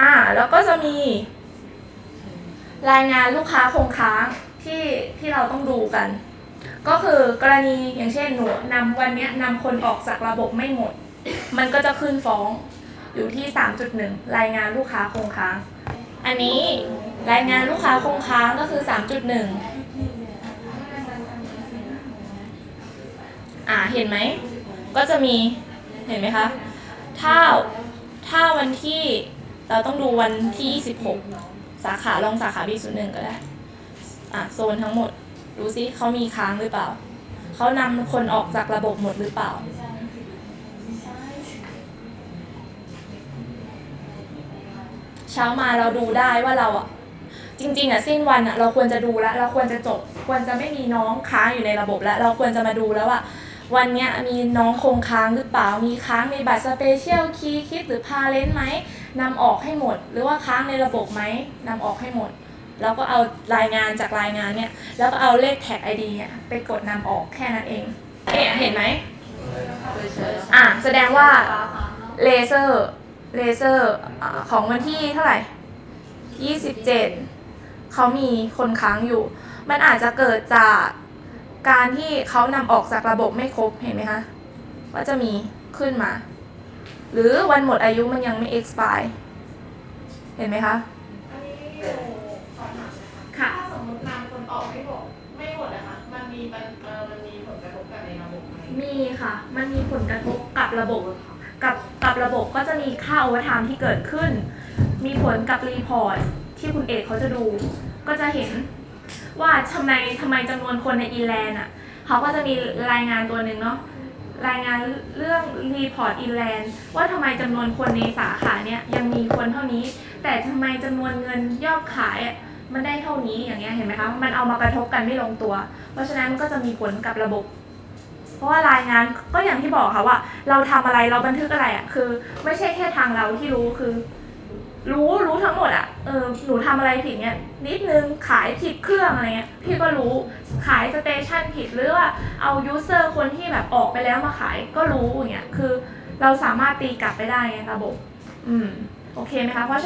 อ่าแล้วก็จะมี รายงานลูกค้าคงค้างที่ที่เราต้องดูกัน ก็คือกรณีอย่างเช่นหนูนำวันเนี้ยนำคนออกจากระบบไม่หมด มันก็จะขึ้นฟ้องอยู่ที่ 3.1 รายงานลูกค้าคงค้าง อันนี้รายงานลูกค้าคงค้างก็คือ 3.1 อ่าเห็นไหม ก็จะมีเห็นไหมคะ ถ้าถ้าวันที่ เราต้องดูวันที่26สาขาลองสาขา B01 ก็ได้ อะโซนทั้งหมด ดูซิเขามีค้างหรือเปล่า เขานำคนออกจากระบบหมดหรือเปล่า เช้ามาเราดูได้ว่าเราอะจริงๆอะสิ้นวันอะเราควรจะดูแล้ว เราควรจะจบ ควรจะไม่มีน้องค้างอยู่ในระบบแล้ว เราควรจะมาดูแล้วว่า วันนี้มีน้องคงค้างหรือเปล่า มีค้างมีบัตรสเปเชียลคีย์คิดหรือพาเลนไหมนำออกให้หมด หรือว่าค้างในระบบไหมนำออกให้หมด แล้วก็เอารายงานจากรายงานเนี่ยแล้วก็เอาเลขแท็กไอดีเนี่ยไปกดนำออกแค่นั้นเองเนี่ยเห็นไหมอะแสดงว่าเลเซอร์เลเซอร์ของวันที่เท่าไหร่ 27 เขามีคนค้างอยู่ มันอาจจะเกิดจาก การที่เขานำออกจากระบบไม่ครบเห็นไหมคะว่าจะมีขึ้นมา หรือวันหมดอายุมันยังไม่ expire เห็นไหมคะค่ะถ้าสมมตินำคนออกไม่หมดไม่หมดนะคะมันมีปัญเอ่อมันมีผลกระทบกับในระบบไหมมีค่ะ มันมีผลกระทบกับระบบกับกับระบบก็จะมีค่าโอเวอร์ไทม์ที่เกิดขึ้น มีผลกับรีพอร์ตที่คุณเอกเขาจะดู ก็จะเห็น ว่าทำไมทำไมจำนวนคนในอีแลนด์อะเขาก็จะมีรายงานตัวหนึ่งเนาะรายงานเรื่องรีพอร์ตอีแลนด์ว่าทำไมจำนวนคนในสาขาเนี่ยยังมีคนเท่านี้ แต่ทำไมจำนวนเงินยอดขายอะมันได้เท่านี้อย่างเงี้ยเห็นไหมคะมันเอามากระทบกันไม่ลงตัว เพราะฉะนั้นก็จะมีผลกับระบบ เพราะว่ารายงานก็อย่างที่บอกค่ะว่า เราทำอะไรเราบันทึกอะไรอะคือ ไม่ใช่แค่ทางเราที่รู้คือ รู้รู้ทั้งหมดอะ เออหนูทำอะไรผิดเนี่ยนิดนึงขายผิดเครื่องอะไรเงี้ยพี่ก็รู้ขายสเตชันผิดหรือว่าเอายูเซอร์คนที่แบบออกไปแล้วมาขายก็รู้อย่างเงี้ยคือเราสามารถตีกลับไปได้ไงระบบ อืมโอเคไหมคะเพราะฉะ